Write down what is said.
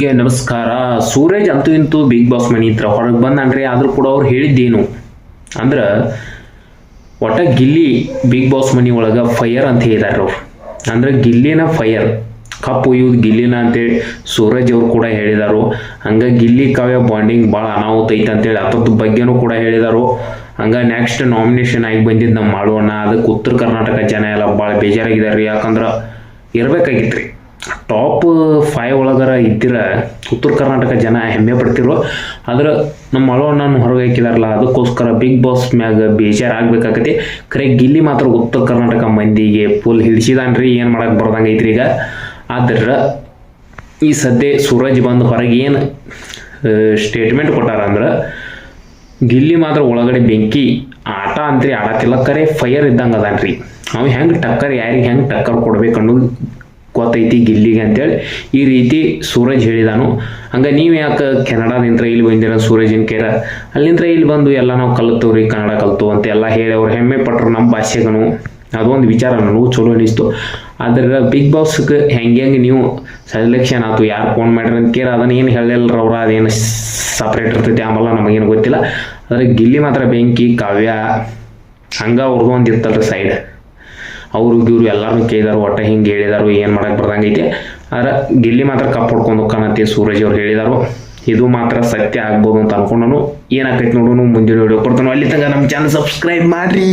ಗೆ ನಮಸ್ಕಾರ. ಸೂರಜ್ ಅಂತೂ ಇಂತೂ ಬಿಗ್ ಬಾಸ್ ಮನಿ ಹತ್ರ ಹೊರಗೆ ಬಂದನ್ರಿ ಆದ್ರೂ ಕೂಡ ಅವ್ರು ಹೇಳಿದ್ದೇನು. ಅಂದ್ರೆ ಒಟ್ಟ ಗಿಲ್ಲಿ ಬಿಗ್ ಬಾಸ್ ಮನಿ ಒಳಗೆ ಫೈಯರ್ ಅಂತ ಹೇಳಿದಾರೆ ಅವ್ರು. ಅಂದ್ರೆ ಗಿಲ್ಲಿನ ಫೈರ್ ಕಪ್ ಒಯ್ಯೋದು ಗಿಲ್ಲಿನ ಅಂತೇಳಿ ಸೂರಜ್ ಅವ್ರು ಕೂಡ ಹೇಳಿದಾರು. ಹಂಗ ಗಿಲ್ಲಿ ಕಾವ್ಯ ಬಾಂಡಿಂಗ್ ಭಾಳ ಅನಾಹುತ ಐತೆ ಅಂತೇಳಿ ಅದ್ರದ್ದು ಬಗ್ಗೆನೂ ಕೂಡ ಹೇಳಿದಾರು. ಹಂಗ ನೆಕ್ಸ್ಟ್ ನಾಮಿನೇಷನ್ ಆಗಿ ಬಂದಿದ್ದು ನಮ್ಮ ಮಾಡೋಣ ಅದಕ್ಕೆ ಉತ್ತರ ಕರ್ನಾಟಕ ಜನ ಎಲ್ಲ ಭಾಳ ಬೇಜಾರಾಗಿದ್ದಾರೆ ಯಾಕಂದ್ರೆ ಇರಬೇಕಾಗಿತ್ತು ರೀ ಟಾಪ್ ಫೈವ್ ಒಳಗರ ಇದ್ದಿರ ಉತ್ತರ ಕರ್ನಾಟಕ ಜನ ಹೆಮ್ಮೆ ಪಡ್ತಿರೋ ಆದ್ರೆ ನಮ್ಮ ಅಳವಣ್ಣನ ಹೊರಗೆ ಹಾಕಿದಾರಲ್ಲ, ಅದಕ್ಕೋಸ್ಕರ ಬಿಗ್ ಬಾಸ್ ಮ್ಯಾಗ ಬೇಜಾರಾಗಬೇಕಾಗತಿ ಖರೆ ಗಿಲ್ಲಿ ಮಾತ್ರ ಉತ್ತರ ಕರ್ನಾಟಕ ಮಂದಿಗೆ ಫುಲ್ ಹಿಡಿಸಿದಾನ್ರಿ, ಏನು ಮಾಡಕ್ಕೆ ಬರ್ದಂಗೆ ಐತ್ರಿ ಈಗ. ಆದ್ರೆ ಈ ಸದ್ಯ ಸೂರಜ್ ಬಂದು ಹೊರಗೆ ಏನು ಸ್ಟೇಟ್ಮೆಂಟ್ ಕೊಟ್ಟಾರ ಅಂದ್ರೆ, ಗಿಲ್ಲಿ ಮಾತ್ರ ಒಳಗಡೆ ಬೆಂಕಿ, ಆಟ ಅಂತ್ರಿ ಆಡತಿಲ್ಲ ಕರೆ ಫೈರ್ ಇದ್ದಂಗೆ ಅದಾನ್ರಿ. ಅವ್ ಹೆಂಗೆ ಟಕ್ಕರ್, ಯಾರಿಗೆ ಹೆಂಗೆ ಟಕ್ಕರ್ ಕೊಡ್ಬೇಕು ಅನ್ನೋದು ಗೊತ್ತೈತಿ ಗಿಲ್ಲಿಗೆ ಅಂತೇಳಿ ಈ ರೀತಿ ಸೂರಜ್ ಹೇಳಿದಾನು. ಹಂಗೆ ನೀವು ಯಾಕೆ ಕೆನಡಾದಿಂದ ಇಲ್ಲಿ ಬಂದಿರ ಸೂರಜಿನ ಕೇರ? ಅಲ್ಲಿಂದ್ರ ಇಲ್ಲಿ ಬಂದು ಎಲ್ಲ ನಾವು ಕಲಿತವ್ರಿ ಕನ್ನಡ ಕಲ್ತು ಅಂತ ಎಲ್ಲ ಹೇಳಿ ಅವ್ರು ಹೆಮ್ಮೆ ಪಟ್ರು ನಮ್ಮ ಭಾಷೆಗನು. ಅದೊಂದು ವಿಚಾರ ನನಗೂ ಚಲೋ ಅನಿಸ್ತು. ಆದ್ರೆ ಬಿಗ್ ಬಾಸ್ಗೆ ಹೆಂಗೆ ಹೆಂಗೆ ನೀವು ಸೆಲೆಕ್ಷನ್ ಆಯ್ತು ಯಾರು ಫೋನ್ ಮಾಡ್ರಿ ಅಂತ ಕೇರ, ಅದನ್ನ ಏನು ಹೇಳಲ್ರ ಅವ್ರ, ಅದೇನು ಸಪ್ರೇಟ್ ಇರ್ತೈತಿ ಆಮೇಲೆ ನಮಗೇನು ಗೊತ್ತಿಲ್ಲ. ಆದರೆ ಗಿಲ್ಲಿ ಮಾತ್ರ ಬೆಂಕಿ, ಕಾವ್ಯ, ಹಂಗ ಅವ್ರದ್ದು ಒಂದು ಇರ್ತಲ್ರಿ ಸೈಡ್ ಅವರು ಇವ್ರು ಎಲ್ಲರೂ ಕೇಳಿದಾರು, ಒಟ್ಟ ಹಿಂಗೆ ಹೇಳಿದಾರು, ಏನು ಮಾಡಕ್ಕೆ ಬರ್ದಂಗೈತಿ ಆದ್ರೆ ಗಿಲ್ಲಿ ಮಾತ್ರ ಕಪ್ ಹೊಡ್ಕೊಂಡು ಹೋಗ್ಕಾನಂತೆ ಸೂರಜ್ ಅವ್ರು ಹೇಳಿದಾರು. ಇದು ಮಾತ್ರ ಸತ್ಯ ಆಗ್ಬೋದು ಅಂತ ಅನ್ಕೊಂಡನು. ಏನಾಕೈತಿ ನೋಡೋನು ಮುಂದಿನ ವಿಡಿಯೋ ಕೊಡ್ತಾನು. ಅಲ್ಲಿ ತನಕ ನಮ್ಮ ಚಾನಲ್ ಸಬ್ಸ್ಕ್ರೈಬ್ ಮಾಡ್ರಿ.